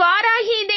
இவ்வாறாகி இதை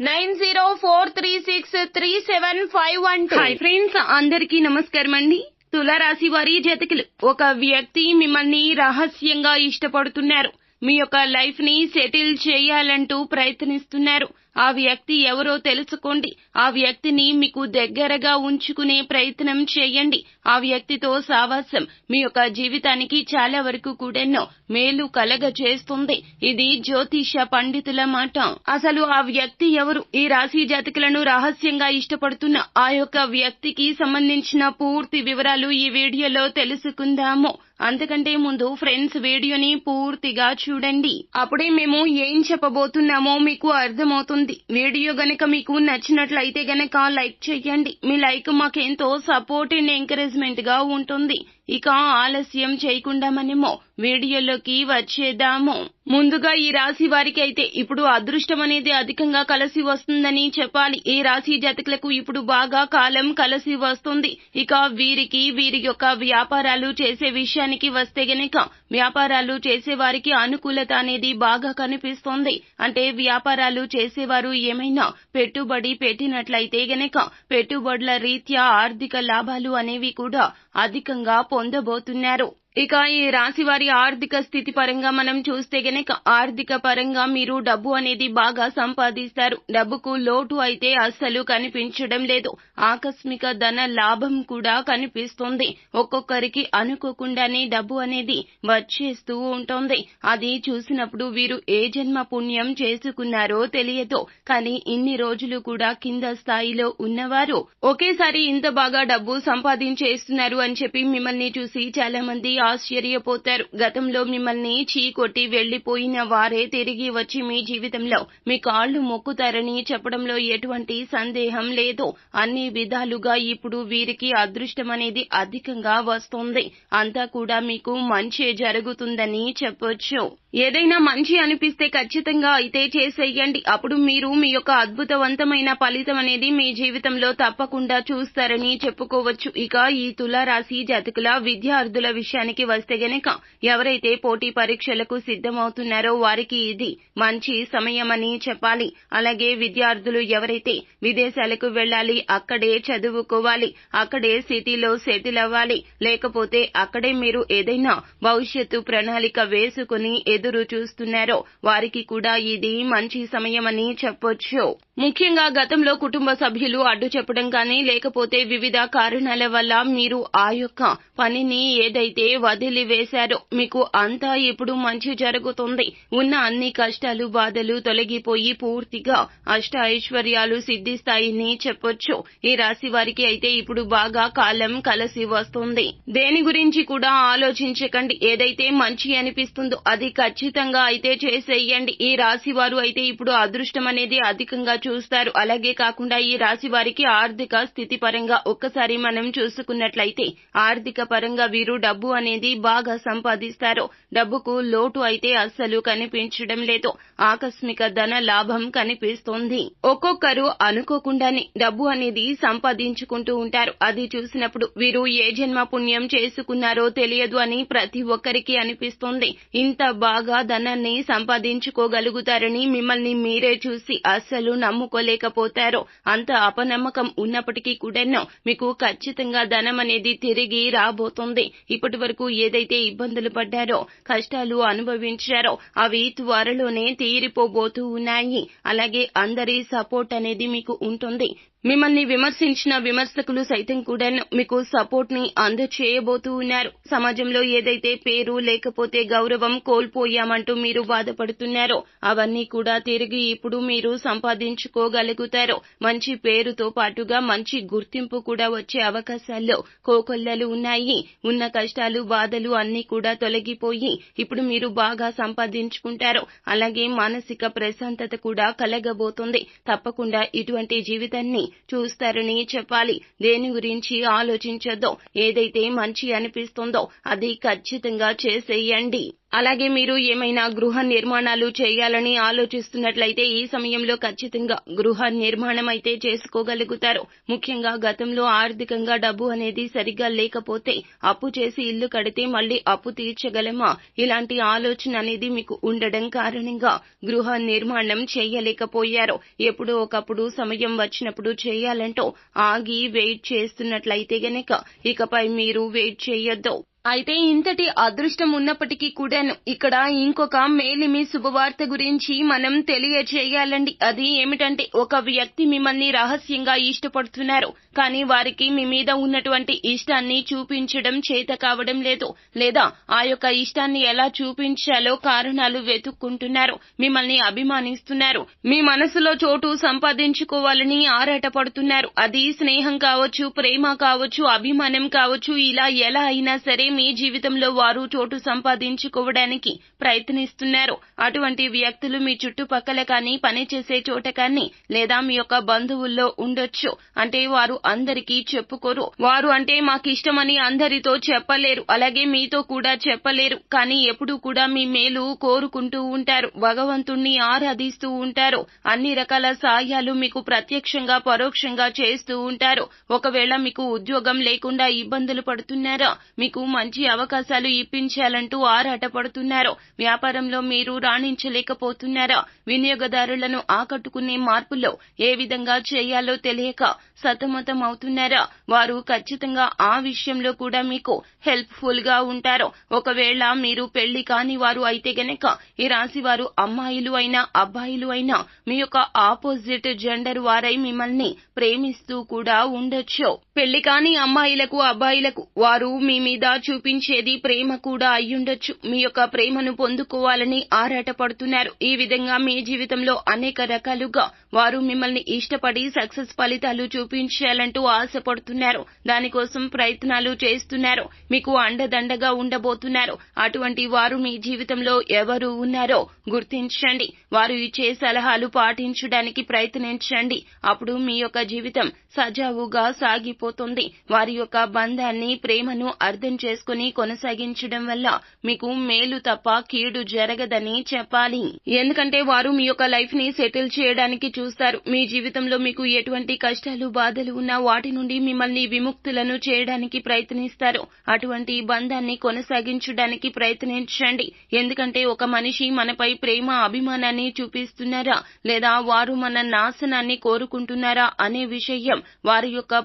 nine zero four three six three seven five one hi friends అందరికీ నమస్కారం అండి. తులారాశి వారి జతకులు. ఒక వ్యక్తి మిమ్మల్ని రహస్యంగా ఇష్టపడుతున్నారు. మీ యొక్క లైఫ్ని సెటిల్ చేయాలంటూ ప్రయత్నిస్తున్నారు. ఆ వ్యక్తి ఎవరో తెలుసుకోండి. ఆ వ్యక్తిని మీకు దగ్గరగా ఉంచుకునే ప్రయత్నం చేయండి. ఆ వ్యక్తితో సావాసం. మీ యొక్క జీవితానికి చాలా వరకు కూడానో మేలు కలగ చేస్తుంది ఇది జ్యోతిష పండితుల మాట. అసలు ఆ వ్యక్తి ఎవరు? ఈ రాశి జాతకులను రహస్యంగా ఇష్టపడుతున్న ఆ యొక్క వ్యక్తికి సంబంధించిన పూర్తి వివరాలు ఈ వీడియోలో తెలుసుకుందాము. అంతకంటే ముందు ఫ్రెండ్స్ వీడియోని పూర్తిగా చూడండి. అప్పుడే మేము ఏం చెప్పబోతున్నామో మీకు అర్థమవుతుంది. వీడియో గనక మీకు నచ్చినట్లయితే గనక లైక్ చేయండి. మీ లైక్ మాకెంతో సపోర్ట్ అండ్ ఎంకరేజ్మెంట్గా ఉంటుంది. ఇక ఆలస్యం చేయకుండా మనము వీడియోలోకి వచ్చేద్దాము. ముందుగా ఈ రాశి వారికి అయితే ఇప్పుడు అదృష్టం అనేది అధికంగా కలిసి వస్తుందని చెప్పాలి. ఈ రాశి జాతకులకు ఇప్పుడు బాగా కాలం కలిసి వస్తుంది. ఇక వీరికి వీరి యొక్క వ్యాపారాలు చేసే విషయానికి వస్తే గనక వ్యాపారాలు చేసే వారికి అనుకూలత అనేది బాగా కనిపిస్తుంది. అంటే వ్యాపారాలు చేసే వారు ఏమైనా పెట్టుబడి పెట్టినట్లయితే గనక పెట్టుబడుల రీత్యా ఆర్థిక లాభాలు అనేవి కూడా అధికంగా పొందబోతున్నారు. ఇక ఈ రాశి వారి ఆర్థిక స్థితి పరంగా మనం చూస్తే గనక ఆర్థిక పరంగా మీరు డబ్బు అనేది బాగా సంపాదిస్తారు. డబ్బుకు లోటు అయితే అస్సలు కనిపించడం లేదు. ఆకస్మిక ధన లాభం కూడా కనిపిస్తుంది. ఒక్కొక్కరికి అనుకోకుండానే డబ్బు అనేది వచ్చేస్తూ ఉంటుంది. అది చూసినప్పుడు వీరు ఏ జన్మ పుణ్యం చేసుకున్నారో తెలియదు. కానీ ఇన్ని రోజులు కూడా కింద స్థాయిలో ఉన్నవారు ఒకేసారి ఇంత బాగా డబ్బు సంపాదించేస్తున్నారు అని చెప్పి మిమ్మల్ని చూసి చాలా మంది ఆశ్చర్యపోతారు. గతంలో మిమ్మల్ని చీకొట్టి వెళ్ళిపోయిన వారే తిరిగి వచ్చి మీ జీవితంలో మీ కాళ్ళు మొక్కుతారని చెప్పడంలో ఎటువంటి సందేహం లేదు. అన్ని విధాలుగా ఇప్పుడు వీరికి అదృష్టం అనేది అధికంగా వస్తుంది. అంతా కూడా మీకు మంచి జరుగుతుందని చెప్పొచ్చు. ఏదైనా మంచి అనిపిస్తే ఖచ్చితంగా అయితే చేసేయండి. అప్పుడు మీరు మీ యొక్క అద్భుతవంతమైన ఫలితం అనేది మీ జీవితంలో తప్పకుండా చూస్తారని చెప్పుకోవచ్చు. ఇక ఈ తులారాశి జాతకుల విద్యార్థుల విషయానికి వస్తే గనక ఎవరైతే పోటీ పరీక్షలకు సిద్ధమవుతున్నారో వారికి ఇది మంచి సమయమని చెప్పాలి. అలాగే విద్యార్థులు ఎవరైతే విదేశాలకు వెళ్ళాలి అక్కడే చదువుకోవాలి అక్కడే సిటీలో సెటిల్ అవ్వాలి లేకపోతే అక్కడే మీరు ఏదైనా భవిష్యత్తు ప్రణాళిక వేసుకుని ఎదురు చూస్తున్నారో వారికి కూడా ఇది మంచి సమయమని చెప్పొచ్చు. ముఖ్యంగా గతంలో కుటుంబ సభ్యులు అడ్డు చెప్పడం కానీ లేకపోతే వివిధ కారణాల వల్ల మీరు ఆ యొక్క పనిని ఏదైతే వదిలివేశారో. మీకు అంతా ఇప్పుడు మంచి జరుగుతుంది. ఉన్న అన్ని కష్టాలు బాధలు తొలగిపోయి పూర్తిగా అష్ట ఐశ్వర్యాలు సిద్ధిస్తాయని చెప్పొచ్చు. ఈ రాశి వారికి అయితే ఇప్పుడు బాగా కాలం కలిసి వస్తుంది. దేని గురించి కూడా ఆలోచించకండి. ఏదైతే మంచి అనిపిస్తుందో అది ఖచ్చితంగా అయితే చేసేయండి. ఈ రాశి వారు అయితే ఇప్పుడు అదృష్టం అనేది అధికంగా చూస్తారు. అలాగే కాకుండా ఈ రాశి వారికి ఆర్థిక స్థితి పరంగా ఒక్కసారి మనం చూసుకున్నట్లయితే ఆర్థిక పరంగా వీరు డబ్బు అనేది బాగా సంపాదిస్తారు. డబ్బుకు లోటు అయితే అస్సలు కనిపించడం లేదు. ఆకస్మిక ధన లాభం కనిపిస్తోంది. ఒక్కొక్కరు అనుకోకుండానే డబ్బు అనేది సంపాదించుకుంటూ ఉంటారు. అది చూసినప్పుడు వీరు ఏ జన్మ పుణ్యం చేసుకున్నారో తెలియదు అని ప్రతి ఒక్కరికి అనిపిస్తుంది. ఇంత బాగా ధనాన్ని సంపాదించుకోగలుగుతారని మిమ్మల్ని మీరే చూసి అస్సలు నమ్ముకోలేకపోతారు. అంత అపనమ్మకం ఉన్నప్పటికీ కూడాను మీకు ఖచ్చితంగా ధనం అనేది తిరిగి రాబోతుంది. ఇప్పటి వరకు ఏదైతే ఇబ్బందులు పడ్డారో కష్టాలు అనుభవించారో అవి త్వరలోనే తీరిపోబోతూ ఉన్నాయి. అలాగే అందరి సపోర్ట్ అనేది మీకు ఉంటుంది. మిమ్మల్ని విమర్శించిన విమర్శకులు సైతం కూడా మీకు సపోర్ట్ని అందచేయబోతూ ఉన్నారు. సమాజంలో ఏదైతే పేరు లేకపోతే గౌరవం కోల్పోయామంటూ మీరు బాధపడుతున్నారో అవన్నీ కూడా తిరిగి ఇప్పుడు మీరు సంపాదించుకోగలుగుతారు. మంచి పేరుతో పాటుగా మంచి గుర్తింపు కూడా వచ్చే అవకాశాల్లో కోకొల్లలు ఉన్నాయి. ఉన్న కష్టాలు బాధలు అన్ని కూడా తొలగిపోయి ఇప్పుడు మీరు బాగా సంపాదించుకుంటారు. అలాగే మానసిక ప్రశాంతత కూడా కలగబోతుంది. తప్పకుండా ఇటువంటి జీవితాన్ని చూస్తారని చెప్పాలి. దేని గురించి ఆలోచించొద్దో ఏదైతే మంచి అనిపిస్తుందో అది ఖచ్చితంగా చేసేయండి. అలాగే మీరు ఏమైనా గృహ నిర్మాణాలు చేయాలని ఆలోచిస్తున్నట్లయితే ఈ సమయంలో ఖచ్చితంగా గృహ నిర్మాణం అయితే చేసుకోగలుగుతారు. ముఖ్యంగా గతంలో ఆర్థికంగా డబ్బు అనేది సరిగ్గా లేకపోతే అప్పు చేసి ఇల్లు కడితే మళ్ళీ అప్పు తీర్చగలమా? ఇలాంటి ఆలోచన అనేది మీకు ఉండడం కారణంగా గృహ నిర్మాణం చేయలేకపోయారు. ఎప్పుడో ఒకప్పుడు సమయం వచ్చినప్పుడు చేయాలంటూ ఆగి వెయిట్ చేస్తున్నట్లయితే గనక ఇకపై మీరు వెయిట్ చేయొద్దు. అయితే ఇంతటి అదృష్టం ఉన్నప్పటికీ కూడాను ఇక్కడ ఇంకొక మేలిమి శుభవార్త గురించి మనం తెలియచేయాలండి అది ఏమిటంటే ఒక వ్యక్తి మిమ్మల్ని రహస్యంగా ఇష్టపడుతున్నారు. కానీ వారికి మీ మీద ఉన్నటువంటి ఇష్టాన్ని చూపించడం చేత కావడం లేదు. లేదా ఆ యొక్క ఇష్టాన్ని ఎలా చూపించాలో కారణాలు వెతుక్కుంటున్నారు. మిమ్మల్ని అభిమానిస్తున్నారు. మీ మనసులో చోటు సంపాదించుకోవాలని ఆరాటపడుతున్నారు. అది స్నేహం కావచ్చు ప్రేమ కావచ్చు అభిమానం కావచ్చు ఇలా ఎలా అయినా సరే మీ జీవితంలో వారు చోటు సంపాదించుకోవడానికి ప్రయత్నిస్తున్నారు. అటువంటి వ్యక్తులు మీ చుట్టుపక్కల కానీ పనిచేసే చోట కానీ లేదా మీ యొక్క బంధువుల్లో ఉండొచ్చు. అంటే వారు అందరికీ చెప్పుకోరు. వారు అంటే మాకిష్టమని అందరితో చెప్పలేరు. అలాగే మీతో కూడా చెప్పలేరు. కానీ ఎప్పుడు కూడా మీ మేలు కోరుకుంటూ ఉంటారు. భగవంతుణ్ణి ఆరాధిస్తూ ఉంటారు. అన్ని రకాల సాయాలు మీకు ప్రత్యక్షంగా పరోక్షంగా చేస్తూ ఉంటారు. ఒకవేళ మీకు ఉద్యోగం లేకుండా ఇబ్బందులు పడుతున్నారా మీకు మంచి అవకాశాలు ఇప్పించాలంటూ ఆరాటపడుతున్నారు. వ్యాపారంలో మీరు రాణించలేకపోతున్నారా? వినియోగదారులను ఆకట్టుకునే మార్పుల్లో ఏ విధంగా చేయాలో తెలియక సతమతం అవుతున్నారా వారు ఖచ్చితంగా ఆ విషయంలో కూడా మీకు హెల్ప్ఫుల్గా ఉంటారు. ఒకవేళ మీరు పెళ్ళి కాని వారు అయితే గనక ఈ రాశి వారు అమ్మాయిలు అయినా అబ్బాయిలు అయినా మీ యొక్క ఆపోజిట్ జెండర్ వారై మిమ్మల్ని ప్రేమిస్తూ కూడా ఉండొచ్చు. పెళ్ళి కాని అమ్మాయిలకు అబ్బాయిలకు వారు మీ మీద చూపించేది ప్రేమ కూడా అయ్యుండొచ్చు. మీ యొక్క ప్రేమను పొందుకోవాలని ఆరాటపడుతున్నారు. ఈ విధంగా మీ జీవితంలో అనేక రకాలుగా వారు మిమ్మల్ని ఇష్టపడి సక్సెస్ ఫలితాలు చూపించాలంటూ ఆశపడుతున్నారు. దానికోసం ప్రయత్నాలు చేస్తున్నారు. మీకు అండదండగా ఉండబోతున్నారు. అటువంటి వారు మీ జీవితంలో ఎవరు ఉన్నారో గుర్తించండి. వారు ఇచ్చే సలహాలు పాటించడానికి ప్రయత్నించండి. అప్పుడు మీ యొక్క జీవితం సజావుగా సాగిపో సాగిపోతుంది వారి యొక్క బంధాన్ని ప్రేమను అర్థం చేసుకుని కొనసాగించడం వల్ల మీకు మేలు తప్ప కీడు జరగదని చెప్పాలి. ఎందుకంటే వారు మీ యొక్క లైఫ్ని సెటిల్ చేయడానికి చూస్తారు. మీ జీవితంలో మీకు ఎటువంటి కష్టాలు బాధలు ఉన్నా వాటి నుండి మిమ్మల్ని విముక్తులను చేయడానికి ప్రయత్నిస్తారు. అటువంటి బంధాన్ని కొనసాగించడానికి ప్రయత్నించండి. ఎందుకంటే ఒక మనిషి మనపై ప్రేమ అభిమానాన్ని చూపిస్తున్నారా? లేదా వారు మన నాశనాన్ని కోరుకుంటున్నారా? అనే విషయం వారి యొక్క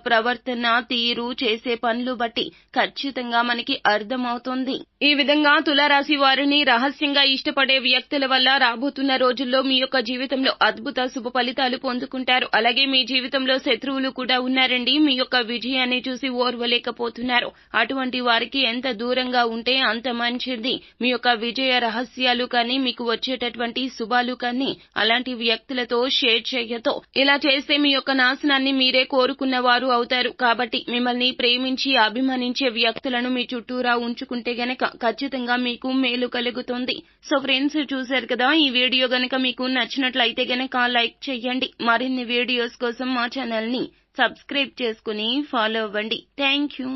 ప్రవర్తన తీరు చేసే పనులు బట్టి ఖచ్చితంగా మనకి అర్థమవుతుంది. ఈ విధంగా తులారాశి వారిని రహస్యంగా ఇష్టపడే వ్యక్తుల వల్ల రాబోతున్న రోజుల్లో మీ యొక్క జీవితంలో అద్భుత శుభ ఫలితాలు పొందుకుంటారు. అలాగే మీ జీవితంలో శత్రువులు కూడా ఉన్నారండి. మీ యొక్క విజయాన్ని చూసి ఓర్వలేకపోతున్నారు. అటువంటి వారికి ఎంత దూరంగా ఉంటే అంత మంచిది. మీ యొక్క విజయ రహస్యాలు కానీ మీకు వచ్చేటటువంటి శుభాలు కానీ అలాంటి వ్యక్తులతో షేర్ చేయతో ఇలా చేస్తే మీ యొక్క నాశనాన్ని మీరే కోరుకున్న వారు అవుతారు. కాబట్టి మిమ్మల్ని ప్రేమించి అభిమానించే వ్యక్తులను మీ చుట్టూరా ఉంచుకుంటే గనక ఖచ్చితంగా మీకు మేలు కలుగుతుంది. సో ఫ్రెండ్స్ చూశారు కదా ఈ వీడియో గనక మీకు నచ్చినట్లయితే గనక లైక్ చేయండి మరిన్ని వీడియోస్ కోసం మా ఛానల్ని సబ్స్క్రైబ్ చేసుకుని ఫాలో అవ్వండి. Thank you